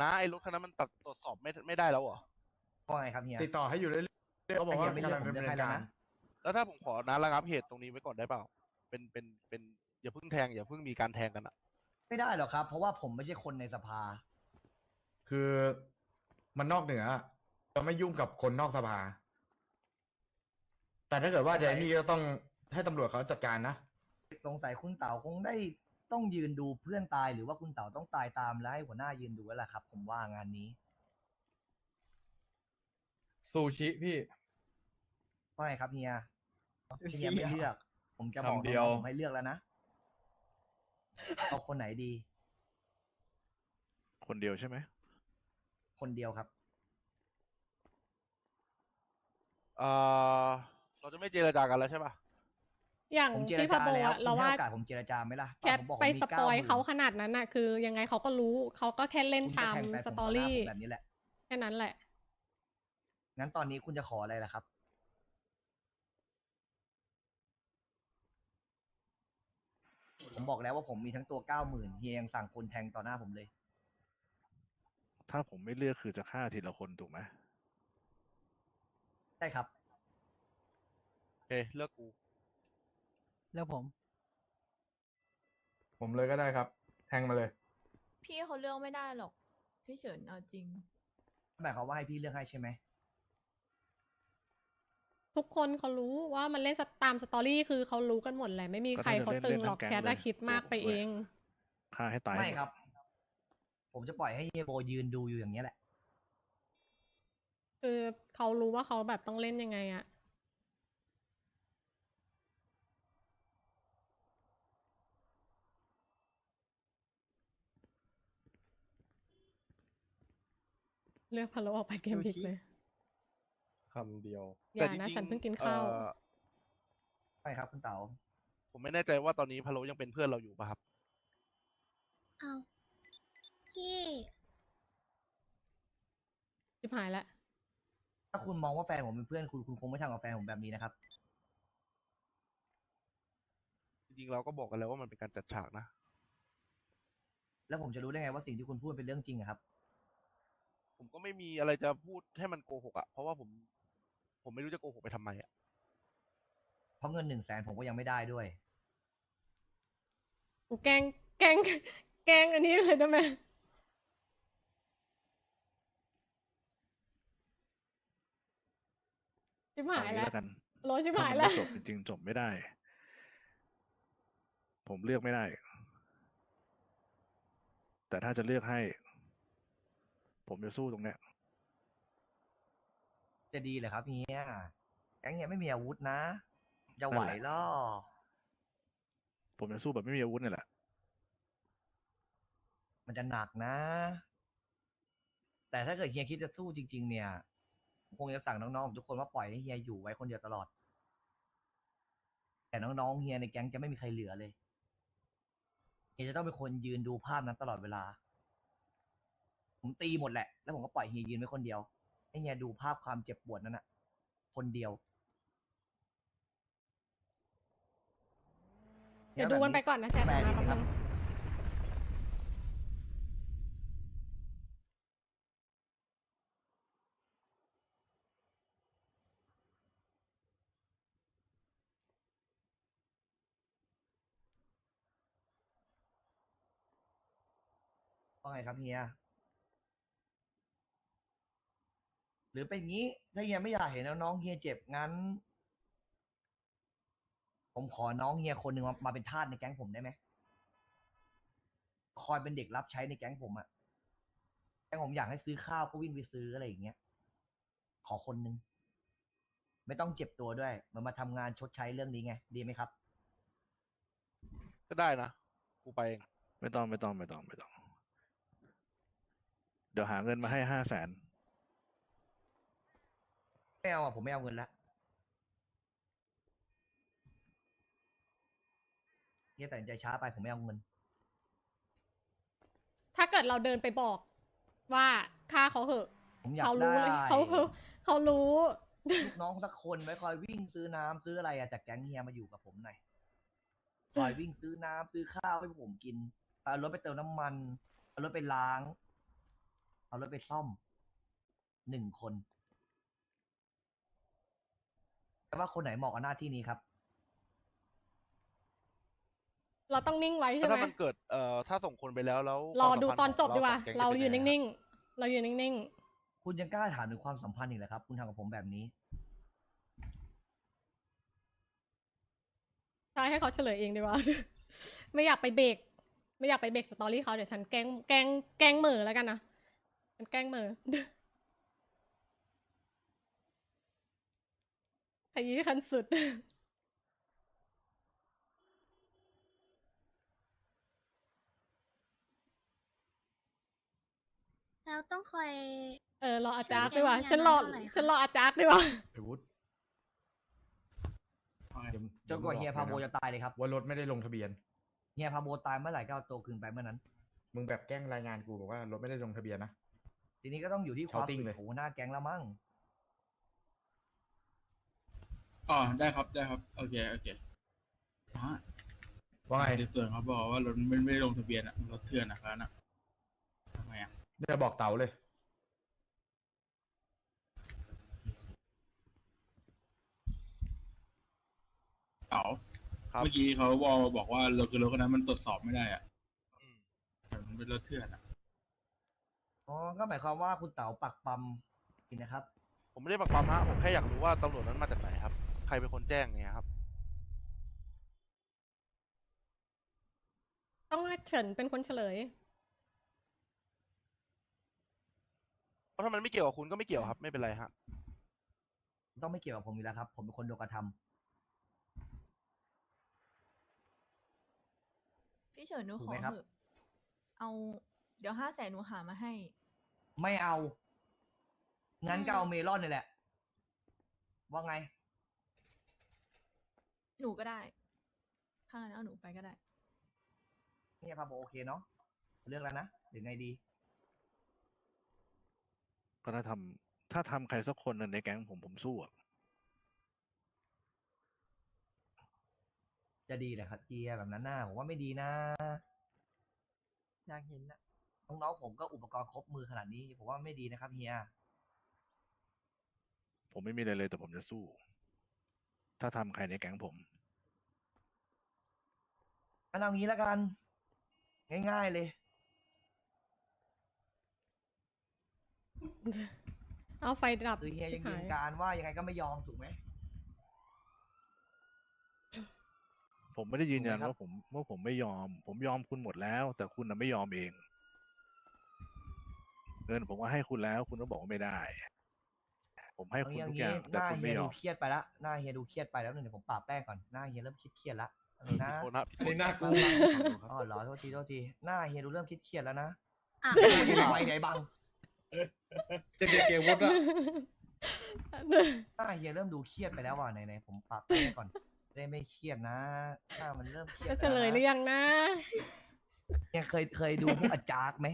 C: นะไอ้รถคันนั้นมันตัดตรวจสอบไม่ไม่ได้แล้วเหรอ
B: ว่าไงครับเฮีย
D: ติดต่อให้อยู่เรื่อยๆเขาบอกว่า
B: แต่เฮียไม่
D: กำลัง
B: เรียกผม
D: ดำ
B: เรียก
D: เนิ
B: ให้
D: น
B: แล้ว
D: การ
B: นะ
C: แล้วถ้าผมขอนะระงับเหตุตรงนี้ไว้ก่อนได้เปล่า เป็นเป็นเป็นอย่าเพิ่งแทงอย่าเพิ่งมีการแทงกันอะ
B: ไม่ได้หรอกครับ เพราะว่าผมไม่ใช่คนในสภา
D: คือมันนอกเหนือเราไม่ยุ่งกับคนนอกสภา แต่ถ้าเกิดว่าจะไอ้นี่ก็ต้องให้ตำรวจเขาจัดการนะ
B: สงสัยคุณเต๋าคงได้ต้องยืนดูเพื่อนตายหรือว่าคุณเต๋าต้องตายตามแล้วให้หัวหน้ายืนดูแล้วล่ะครับ ผมว่างานนี้
K: ซูชิพี่
B: ว่าไงครับเฮียเฮียไม่เลือก ผมจะบอก
K: คำเดียว
B: น้องๆผมให้เลือกแล้วนะเอาคนไหนดี
A: คนเดียวใช่ไหม
B: คนเดียวครับ
C: เออเราจะไม่เจรจากันแล้วใช่ปะ
F: อย่าง
B: ผมเจร
F: ที่พะ
B: จา
F: โบ
B: แล้ว
F: อะ
B: คุณ
F: เรา
B: ให้
F: ว่า
B: โอกาสผมเจรจาไหมล่ะ
F: แชท
B: ผมบอก
F: ไป
B: ผมมี
F: สปอย
B: 90,000
F: เขาขนาดนั้นน่ะ คือยังไงเขาก็รู้เขาก็แค่เล่น
B: คุณก็
F: ตาม
B: แทงแฟน
F: ส
B: ผม
F: ตอ
B: ต่อหน้า
F: รี่
B: ผมแบบนี้แหละ
F: แค่นั้นแหละ
B: งั้นตอนนี้คุณจะขออะไรล่ะครับ ผมบอกแล้วว่าผมมีทั้งตัวเก้าหมื่นเฮียยังสั่งคนแทงต่อหน้าผมเลย
A: ถ้าผมไม่เลือกคือจะฆ่าทีละคนถูกไหม
B: ใช่ครับ
C: โอเคเลือกกู
I: เลือกผม
D: ผมเลยก็ได้ครับ แทงมาเลย
E: พี่เขาเลือกไม่ได้หรอก พี่เฉินเอาจริง
B: หมายความว่าให้พี่เลือกให้ใช่ไหม
F: ทุกคนเขารู้ว่ามันเล่นสตามสตอรี่คือเขารู้กันหมดแหละไม่มีใครเขาตึงหรอกแชทอะคิดมากไปเอง
A: ฆ่าให้ตาย
B: ไม่
A: หด
B: ครับ ผมจะปล่อยให้เฮียโบยืนดูอยู่อย่างนี้ยแหละ
F: คือเขารู้ว่าเขาแบบต้องเล่นยังไงอะเลือกพะโล้ออกไปเกมพลิกเลย
K: คำเดียว
F: อย่านะฉันเพิ่งกินข้าว
C: เอ่อ
B: ใช่ครับคุณเต๋า
C: ผมไม่แน่ใจว่าตอนนี้พะโลยังเป็นเพื่อนเราอยู่ป่ะครับ
J: เอาพี่
F: ชิบหายแล้ว
B: ถ้าคุณมองว่าแฟนผมเป็นเพื่อนคุณคุณคงไม่ทำกับแฟนผมแบบนี้นะครับ
C: จริงๆเราก็บอกกันแล้วว่ามันเป็นการจัดฉากนะ
B: แล้วผมจะรู้ได้ไงว่าสิ่งที่คุณพูดเป็นเรื่องจริงอะครับ
C: ผมก็ไม่มีอะไรจะพูดให้มันโกหกอะเพราะว่าผม ผมไม่รู้จะโกหกไปทำไมอะ
B: เพราะเงินหนึ่งแสนผมก็ยังไม่ได้ด้วย
F: กูแกล้งแกล้งแกล้งอันนี้เลยได้ไหมชิบ
A: เอา
F: หาย
A: งี้
F: แล้ว
A: แล้วกัน
F: โรชิบ
A: ถ้า
F: หาย
A: มัน
F: แล้
A: ไม่
F: ว
A: จบจริงๆจบไม่ได้ ผมเลือกไม่ได้ แต่ถ้าจะเลือกให้ ผมจะสู้ตรงเนี้ย
B: จะดีเลยครับเฮียแก๊งเฮียไม่มีอาวุธนะ จะ
A: นั่
B: ไหวน
A: แหละ
B: ล่อ
A: ผมจะสู้แบบไม่มีอาวุธนี่แหละ
B: มันจะหนักนะ แต่ถ้าเกิดเฮียคิดจะสู้จริง ๆ เนี่ยผมคงจะสั่งน้องๆผมทุกคนว่าปล่อยให้เฮียอยู่ไว้คนเดียวตลอด แต่น้องๆเฮียในแก๊งจะไม่มีใครเหลือเลยเฮียจะต้องเป็นคนยืนดูภาพนั้นตลอดเวลา ผมตีหมดแหละ แล้วผมก็ปล่อยเฮียยืนไว้คนเดียวให้ เฮียดูภาพความเจ็บปวดนั้นอะคนเดียว
F: เดี๋ยวดูกันไปก่อนนะแชท
B: แปล
F: นะ
B: ดี
F: แป๊
B: ไหม
F: บ
B: ครั
F: นึ
B: บ
F: ง
B: ว่าไงครับเฮีย ห รือเป็นงี้ถ้าเฮียไม่อยากเห็นน้องๆเฮียเจ็บงั้น ผมขอน้องเฮียคนหนึ่งมามาเป็นทาสในแก๊งผมได้ไหมคอยเป็นเด็กรับใช้ในแก๊งผมอะแก๊งผมอยากให้ซื้อข้าวก็วิ่งไปซื้ออะไรอย่างเงี้ยขอคนหนึ่งไม่ต้องเจ็บตัวด้วยเหมันมาทำงานชดใช้เรื่องนี้ไง ดีไหมครับ
C: ก็ได้นะ กูไปเอง
A: ไม่ต้องไม่ต้องไม่ต้องไม่ต้อง เดี๋ยวหาเงินมาให้ห้าแสน
B: ไม่เอาอะผมไม่เอาเงินละเฮียตัดสินใจช้าไปผมไม่เอาเงิน
F: ถ้าเกิดเราเดินไปบอก ว่าฆ่าเขาเหอะ
B: ผมอยาก
F: เขารู้เลย
B: ได้
F: เขาเขาเขารู้
B: ลูกน้องสักคนไว้คอยวิ่งซื้อน้ำซื้ออะไรอะจากแก๊งเฮียมาอยู่กับผมหน่อยคอยวิ่งซื้อน้ำซื้อข้าวให้ผมกินเอารถไปเติมน้ำมันเอารถไปล้าง เอารถไปซ่อมหนึ่งคนแต่ ว่าคนไหนเหมาะกับหน้าที่นี้ครับ
F: เราต้องนิ่งไว้
C: แล้
F: ใช่
C: ว
F: ไหม
C: ถ้ามันเกิดเอ่อถ้าส่งคนไปแล้วแล้ว
F: รอ
C: ความสัม
F: ดู
C: พัธ์
F: ตอน
C: ขง
F: จบดีกว่า
C: สองแก๊ง
F: เรา
C: จะป็
F: ยืน
C: งไง
F: นิ่งๆ เรายืนนิ่ง
B: คุณยังกล้าถามถึงความสัมพันธ์อีกเหรอครับ คุณทำกับผมแบบนี้
F: ๆใช่ให้เขาเฉลยเองดีกว่า ไม่อยากไปเบรกไม่อยากไปเบรกสตอรี่เขาเดี๋ยวฉันแกล้งแกล้งแกล้งเหม่อแล้วกันนะฉันแกล้งเหม่อ ขยี้ขั้นสุด
J: แล้วต้องคอย
F: เออรออาจารย์
J: ช่วย
F: ดีกว่า
J: แกล้ง
F: ฉันรอ
J: เท่าไหร่คะ
F: ฉันรออาจารย์ดีกว่า
D: ไอ้วุฒิ
G: ว่าไง
D: ดี๋ว
B: จนกว่าเฮียพาโบจะตายเลยครับ
D: ว่ารถไม่ได้ลงทะเบียน
B: เฮียพาโบตายเมื่อไหร่ก็เอาตัวคืนไปเมื่อนั้น
D: มึงแบบแกล้งรายงานกูบอกว่ารถไม่ได้ลงทะเบียนนะ
B: ทีนี้ก็ต้องอยู่ที่ความ
D: Shouting
B: ผิด
D: เลย
B: ของหัวหน้าแก๊งแล้วมั้ง
G: อ๋อได้ครับได้ครับโอเคโอเคฮะ
D: ว่าไง
G: ในส่วนเขาบอกว่ารถไม่ไม่ได้ลงทะเบียนอะรถเถื่อนนะครับน่ะทำไมอะ
D: เดี๋ยวบอกเต๋าเลย
G: เต๋า
C: ครับ
G: เมื่อกี้เขาวอลมาบอกว่ารถคือรถคันนั้นมันตรวจสอบไม่ได้อะ
C: อืม
G: แต่มันเป็นรถเถื่อนอะ
B: อ๋อ ก็หมายความว่าคุณเต๋าปักปั๊มจริงนะครับ
C: ผมไม่ได้ปักปั๊มฮะผมแค่อยากรู้ว่าตำรวจนั้นมาจากไหนครับ ใครเป็นคนแจ้งเนี่ยครับ
F: ต้องให้เฉินเป็นคนเฉลย
C: เพราะถ้ามันไม่เกี่ยวกับคุณก็ไม่เกี่ยวครับ ไม่เป็นไรฮะ
B: ต้องไม่เกี่ยวกับผมอยู่แล้วครับ ผมเป็นคนโดนกระทำ
E: พี่เฉินหนู
B: ถู
E: ข
B: ก
E: อ
B: ไหมครับ
E: เถอะเอา เดี๋ยวห้าแสนหนูหามาให้
B: ไม่เอา งั้นก็เอาเมลอนนี่แหละ ว่าไง
E: หนูก็ได้ ถ้างั้นเอาหนูไปก็ได้
B: เฮียพาโบโอเคเนาะเลือกแล้วนะหรือไงดี
A: ก็ถ้าทำถ้าทำใครสักคนหนึ่งในแก๊งผมผมสู้อะ
B: จะดีเหรอครับเฮียแบบนั้นน่าผมว่าไม่ดีนะ อยากเห็นนะน้องๆผมก็อุปกรณ์ครบมือขนาดนี้ ผมว่าไม่ดีนะครับเฮีย
A: ผมไม่มีอะไรเลยแต่ผมจะสู้ ถ้าทำใครในแก๊งผม
B: งั้นเอางี้แล้วกัน ง่ายๆเลย
F: เอาไฟดับ
B: คือเฮีย
F: ชิ
B: ยั
F: บ
B: งยื
F: หานย
B: การว่ายังไงก็ไม่ยอมถูกไหม
A: ผมไม่ได้ยืนยัน
B: ถูกไหมครับ
A: ว่าผมว่าผมไม่ยอม ผมยอมคุณหมดแล้ว แต่คุณน่ะไม่ยอมเอง เงินผมก็ให้คุณแล้ว คุณก็บอกว่าไม่ได้ ผมให้
B: เอา
A: คุณ
B: งี้
A: ทุ
B: เอา
A: กอ
B: งี้
A: ย่าง
B: ห
A: แต่
B: น้า
A: คุณ
B: เฮี
A: ไม่
B: ย
A: ย
B: ดู
A: อม
B: เครียดไปละหน้าเฮียดูเครียดไปแล้วหนึ่งเดี๋ยวผมปราบแป้งก่อนหน้าเฮียเริ่มคิดเครียดละเออนะ
C: ผิดคนฮะผิด
D: อัน
C: ค
D: นี้
C: น
D: หน้ากู
B: อ๋อเหรอโทษทีโทษทีหน้าเฮียดูเริ่มคิดเครียดแล้วนะ
J: อะ
B: ไม่ได้ไปไหนบัง
D: เด็กๆเกวุฒิอะ
B: หน้าเฮียเริ่มดูเครียดไปแล้วว่ะไหนๆผมปรับแก้ก่อนเได้ไม่เครียดนะ ถ้ามันเริ่มเครียด
F: จะเฉลยหรือยังนะ
B: ยังเคยเคยดูพวกอาจารย์ไหม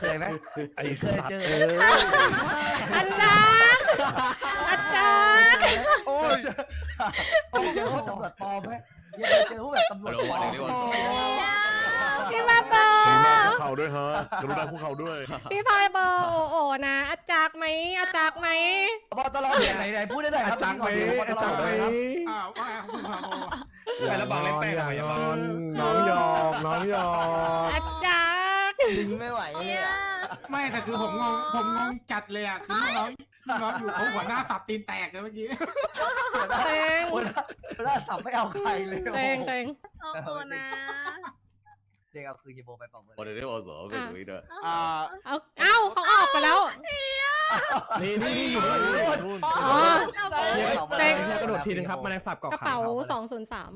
B: เคยไหม
A: ไอ้
B: เคย
A: สัต
B: เจ
A: ว์
B: อ
A: เอ้ย
F: อาจารย์อาจารย์
C: โอ้ย
B: เคยเจอพวกตำรวจปลอมไหมยังเคยเจอพวกแบบตำรวจปลอม
F: พี่พาโบ
A: พวกเขาด้วยเฮ้ยกรุณาพวกเขาด้วย
F: พี่พาโบโอ้โอนะ อาจารย์ไหมอาจารย์ไหม
B: บอตลอดไหนไหนพูดได้หน่อยครับ
A: อาจารย์ไหม
B: บอตลอดไหนครับ
G: อ้าวว่าไงคุณพาโบ
K: ไปแล้วบังเล่นแป้งทำไมอะบัง
H: น้องหยอก น้องหยอก
F: อาจารย์
B: ดึงไม่ไหวเนี่ย
G: ไม่แต่คือผมงงผมงงจัดเลยอะคือน้องน้องอยู่เขาหัวหน้าสับตีนแตกเลยเมื่อกี้
F: เต็ง
B: คนละสับไม่เอาใครเลย
F: เต็งเต็ง
J: โอ้โหนะ
B: เด็กเอาคืนยีโบไปเปล่าเบอร์
H: 我的这我走给读一段。
C: อ่า
F: เอาเอ้าเขาออกไปแล้ว
H: นี่นี่นี่อยู่
F: อ๋อ เต็ง
H: เฮียกระโดดทีนึงครับแมลงสาบเกาะ
F: กระ
H: ขา
F: เป๋า
H: ครับ
F: สองศูนย์สาม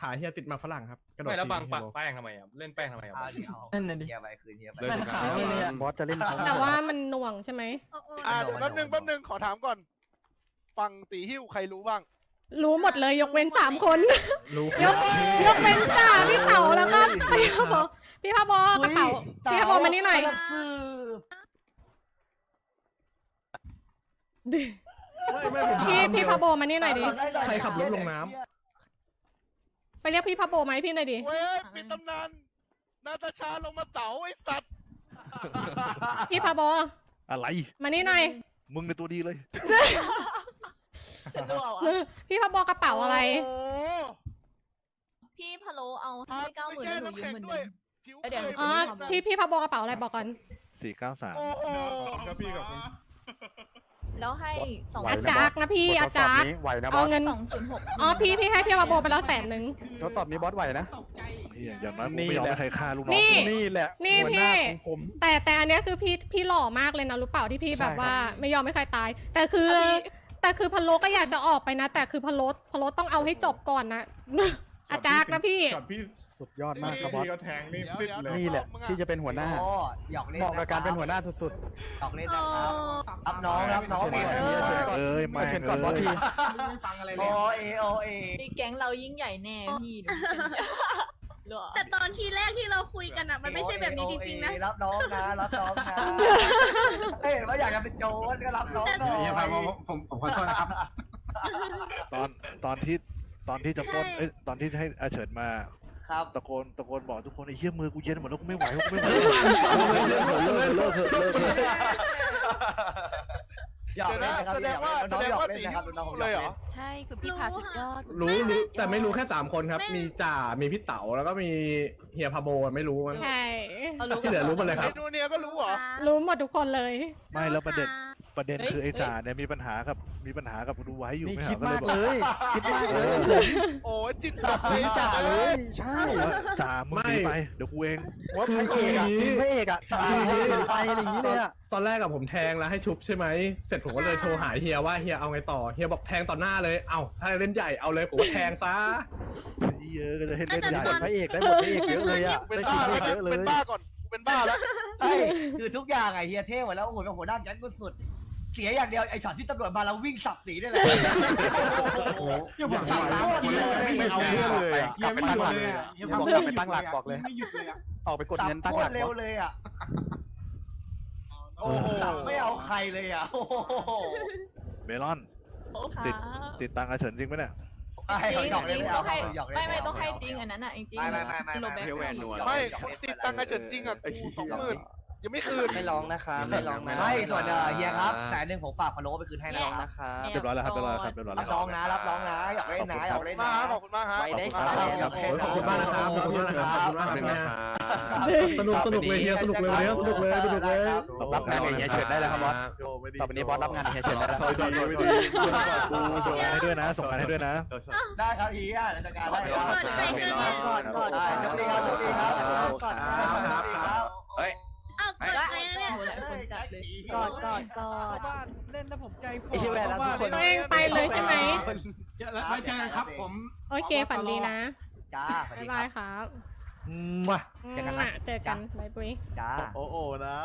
H: ขาเฮียติดมาฝรั่งครับกระโดด
K: ไม่แล้วบัง
H: ที
K: ปัก
H: เฮีย
K: แป้งทำไมอ่ะ เล่นแป้งทำไมอ่ะ
B: เอา
K: บัง
B: เดี๋ยวเอา
H: นั่นน่ะดิ
B: เฮียไปคืนเฮียไป
H: เลิกขายเลยบอสจะเล่นเขา
F: แต่ว่ามันหน่วงใช่ไหม
J: โอ้โห
C: อ่าเดี๋ยวแป๊บนึงแป๊บนึงขอถามก่อน ฟังตีหิ้วใครรู้บ้าง
F: รู้หมดเลยยกเว้นสามคน
H: รู้
F: ยกยกเว้นจ่าพี่เต๋าแล้วก็พี่พาโบพี่พาโบกระเป๋าพี่พาโบมานี่หน่อย
B: กำลังสืบ
H: ไม่ไม่ผม
F: พี่
H: ถาม
F: พี่พาโบมานี่หน่อยดิ
H: ใครขับรถลงน้
F: ไปเรียกพี่พาโบมาให้พี่หน่อยดิ
C: เว้ยปิดตำนานนาตาชาลงมาเต๋าไอ้สัตว์
F: พี่พาโบ
A: อะไร
F: มานี่หน่อย
A: มึงในตัวดีเลย
F: พี่พาโบกระเป๋าอะไร
C: โอ้
E: พี่พะโลเอา
C: พา
E: ให้เก้าหมื่น
C: ไป
E: หนู
C: แช่
E: ยืม
C: น้ำ
E: หมื่นห
C: แข็งด้วย
E: นึ่ง
C: ผิว
E: เดี๋ยว
C: เผย
F: อ๋อ
C: ไม่ได้
F: พี่พี่พาโบกระเป๋าอะไรบอกก่อน
A: สี่เก้าสาม
C: โอ้โห
G: ครับพี่กับคุณ
E: แล้วให้สอง
F: อาจักนะพี่อาจัก
H: ไหวนะบ
F: เอา
H: อส
F: เงิน
E: สองศูนย์หก
F: อ๋อ พี่พี่ให้พี่พาโบไปแล้วแสนหนึ่ง
H: ทดสอบนี้บอสไหวนะ
G: ตกใจ
A: เหี้ยอย่างน้อยกู
H: นี่
A: ไม่ยอม
H: แหละ
A: ให้ใครฆ่าลูกน้อง
F: นี่
A: กู
H: นี่แหละ
F: นี่
H: หัวหน้า
F: พี่
H: ของผม
F: แต่แต่อันเนี้ยคือพี่พี่หล่อมากเลยนะรู้เปล่าที่พี่แบบว่าไม่ยอมให้ใครตาย แต่คือ แต่คือพะโลก็อยากจะออกไปนะ แต่คือพะโลพะโลต้องเอาให้จบก่อนนะอาจารย์นะพี่
G: กับพี่
H: สุดยอดมากครับบอส
G: พี่ก็แทงนี่
C: เดี๋ยว
G: ฟิต
C: เดี๋ยว
G: เลย
H: นี่แหละที่จะเป็นหัวหน้า
B: โอ้หยอกเล่น
H: เหมาะกับการเป็นหัวหน้าสุด
B: หยอกเล่นนะครับรับน้องรับน้อง
H: เชิญก่อน
B: เออ
A: เอ้ย
H: ๆ
A: ไม่
H: มาเชิญก่อนบอสที
G: ไม่ฟังอะไรเล
B: โอย เอโอเอ
E: นี่แก๊งเรายิ่งใหญ่แน่พี่หนู หรอ
J: แต่ตอนทีแรกที่เราคุยกันอะ มันไม่ใช่แบบนี้จริงๆนะ
B: รับน้องนะรับน้องนะเห็นว่าอยากจะเป็นโจรก็รับน้องหน่อย
G: เฮียพาโบผมผมขอโทษนะครับ
A: ตอนตอนที่ตอนที่จะปล้น
J: ใช่
A: เอ้ยตอนที่ให้อาเฉินมา
B: ครับ
A: ตะโกนตะโกนบอกทุกคนไอ้เหี้ยมือกูเย็นหมดแล้วกูไม่ไหวกูไม่ไหวเลิกเลิกเถอะเลิกเถอะเลิกเถอะเลิกเถ อะ
B: หยอกเล่นนะครับ
C: แสดงว่า
B: น้อง
C: แสดง
B: หยอก
C: ว่า
B: เล่น
C: ตี
B: นะครับ
C: หิ้ว
B: น้องหย
C: เล
B: อก
C: ยเหร
B: เล่
C: อ
B: น
L: ใช่คือพี่พาสุดยอด
H: รู้รู้แต่ไม่รู้แค่
L: ยอด
H: สามคนครับ มีจ่า มีพี่เต๋าแล้วก็มีเฮียพาโบไม่รู้มัน
F: ใช่
H: ที่เหลือรู้หมดเลยครับ
C: ไอ้นูเนียก็รู้เหรอ
F: รู้หมดทุกคนเลย
A: ไม่แล้วประเด็น
J: ค่ะ
A: ประเด็นคือไอ้จ่าเนี่ยมีปัญหากับมีปัญหากับดูไว้อยู่
H: นี่
A: ไม่
H: คิ
A: หา
H: ด
A: ก็เลย
H: มาก
A: บอก
H: เลย คิดมากเลย
C: โอ้ยจิตตัดเลย
H: จ่าเลย ใช่
A: ว่าจ่ามึง
H: ไม่
A: หนีไปเดี๋ยวกูเอง
H: ว่าพระเอกอะพระเอกอะจ่าไปอะไรอย่างนี้เลยอะตอนแรกอะผมแทงแล้วให้ชุบใช่ไหม เสร็จผมก็เลยโทรหาเฮียว่าเฮียเอาไงต่อ เฮียบอกแทงต่อหน้าเลย เอ้าถ้าเล่นใหญ่เอาเลยผมก็แทงซะ
A: เยอะก็จะให้เล่นใหญ่
J: แต่ตอน
H: พระเอกได้หมดพระเอกเยอะเลยอะ
C: เป็น
H: ได้
C: บ้า
H: ทีพระ
C: แล้
H: เอกเยอะเล
C: วเป็น
H: ย
C: บ้าก่อนกูเป็นบ้าแล้ว
B: ใช่คือทุกอย่างไอ้เฮียเท่หมดแล้วโอ้โหเป็นหัวหน้าแก๊งกูสุด เสียอย่างเดียวไอ้ช็อตที่ตำรวจมาเราวิ่งสับหนีได้เลย
G: เฮียผมสั่งน้ำกินเลยไม่เอาเรื่องเลยเฮียไม่หยุดเลยอะเฮียพาโบไม่หยุดเลยอะไม่หยุดเลยอะ
H: ออกไปกด
B: สับ
H: เงินตั้ง
B: โค
H: หลั
B: ต
H: ก
B: รเร็วเลยอะ
C: โอ้โห
B: สับไม่เอาใครเลยอะโอ้โห
A: เมลอน
E: โอ้ค่ะ
A: ติดติดตังค์อาเฉินจริงไหมเนี่ย
B: ให้
E: จริง
B: หยอก
E: จ
B: เล่
E: ริ
B: น
E: ง
B: ไม่
E: ต้
B: เอา
E: องให้
B: หยอกเล่น
E: ไม่ไม่ต้องให้จริงอันนั้นอะจริง
B: ไม่ไม่ไม่ไม่
E: โลแบ็ค
B: ไม่
C: ไม่คนติดตังค์กระเจิดจริงอะกูสองหมื่น ยังไม่คืน
I: ไม่ร้องนะครับไม่ร้องนะ
B: ไม่ส่วนเอ่อเฮียครับแสนหนึ่งผมฝากพะโล้ไปคืนให้นะ
I: ไม่ร้องนะครับ
A: เรียบร้อยแล้วครับเรียบร้อยแล้วครับเรียบร้อย
B: รั
A: แล้
B: บ
A: ว
B: น้องนะรับน้องนะอยากเล่นนะอยากเล่น
C: มา
B: นะ
C: ขอบคุณมากฮะ
I: ไว้ได้
C: ขอบ
I: ค
C: คุณ
I: รับ
C: มาก
H: โอ้ยขอบคุณมากนะครับขอบคุณมากนะครับขอบคุณมากนะครับสนุกสนุกเลยเฮียสนุกเลยวันนี้สนุกเลยสนุกเลย
A: รับงานเฮียเฉินได้แล้วครับบอส
H: ต่อไปนี้บอสรับงานเฮียเฉินได้แล้ว
A: กูส่งงานให้ด้วยนะ ส่งงานให้ด้วยนะ
B: ได้ครับเฮียจัดการได้ครับ
J: ใครเกินก่อนก่อน
B: ได้โชคดีครับโชคดีครับ
J: ก่อน
B: ครับครับ
J: เอากดใครนะเนี่ย
E: คน จัดเลย
J: กอดกอดกอด
I: เล่นแล้วผมใจฝ่
B: ไอ้เหี้ยแหวนแล้วทุกคน
F: ตัวเองไปเลยใช่ไหม
G: เจอแล้วเจอกันครับผม
F: โอเค ฝันดีนะ
B: จ้าสวัส
F: บ๊า
B: ดี
F: ย
B: ค
F: บา
B: รั
F: ย
B: บ
F: ครับ
B: มั่วเจอกันนะ
F: เจอกันบายบุย
B: จ้า
A: โอ้โหนะ